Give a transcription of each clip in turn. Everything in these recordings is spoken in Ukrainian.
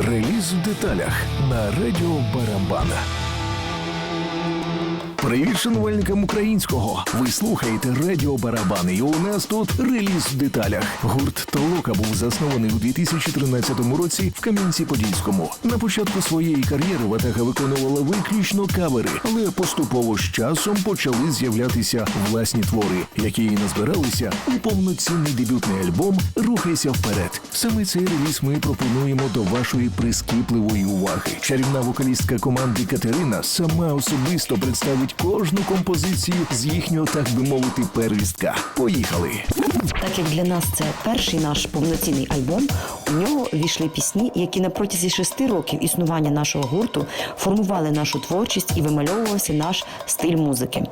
Реліз в деталях на радіо Барабана. Привіт шанувальникам українського! Ви слухаєте Радіо Барабани, і у нас тут реліз в деталях. Гурт Толока був заснований у 2013 році в Кам'янці-Подільському. На початку своєї кар'єри Ватага виконувала виключно кавери, але поступово з часом почали з'являтися власні твори, які і назбиралися у повноцінний дебютний альбом Рухайся вперед. Саме цей реліз ми пропонуємо до вашої прискіпливої уваги. Чарівна вокалістка команди Катерина сама особисто представить кожну композицію з їхнього, так би мовити, первістка. Поїхали! Так як для нас це перший наш повноцінний альбом, у нього війшли пісні, які на протязі шести років існування нашого гурту формували нашу творчість і вимальовувався наш стиль музики.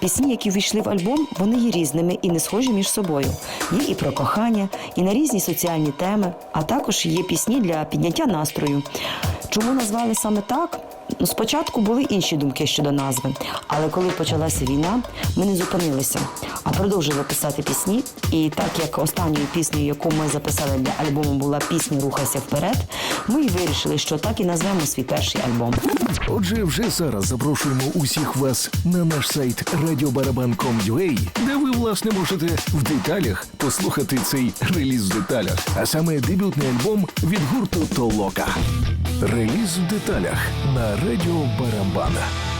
Пісні, які ввійшли в альбом, вони є різними і не схожі між собою. Є і про кохання, і на різні соціальні теми, а також є пісні для підняття настрою. Чому назвали саме так? Ну, спочатку були інші думки щодо назви, але коли почалася війна, ми не зупинилися, а продовжили писати пісні. І так як останньою піснею, яку ми записали для альбому, була пісня Рухайся вперед, ми і вирішили, що так і назвемо свій перший альбом. Отже, вже зараз запрошуємо усіх вас на наш сайт radiobaraban.com.ua, де ви власне можете в деталях послухати цей реліз в деталях, а саме дебютний альбом від гурту Толока. Реліз в деталях на радіо Барабана.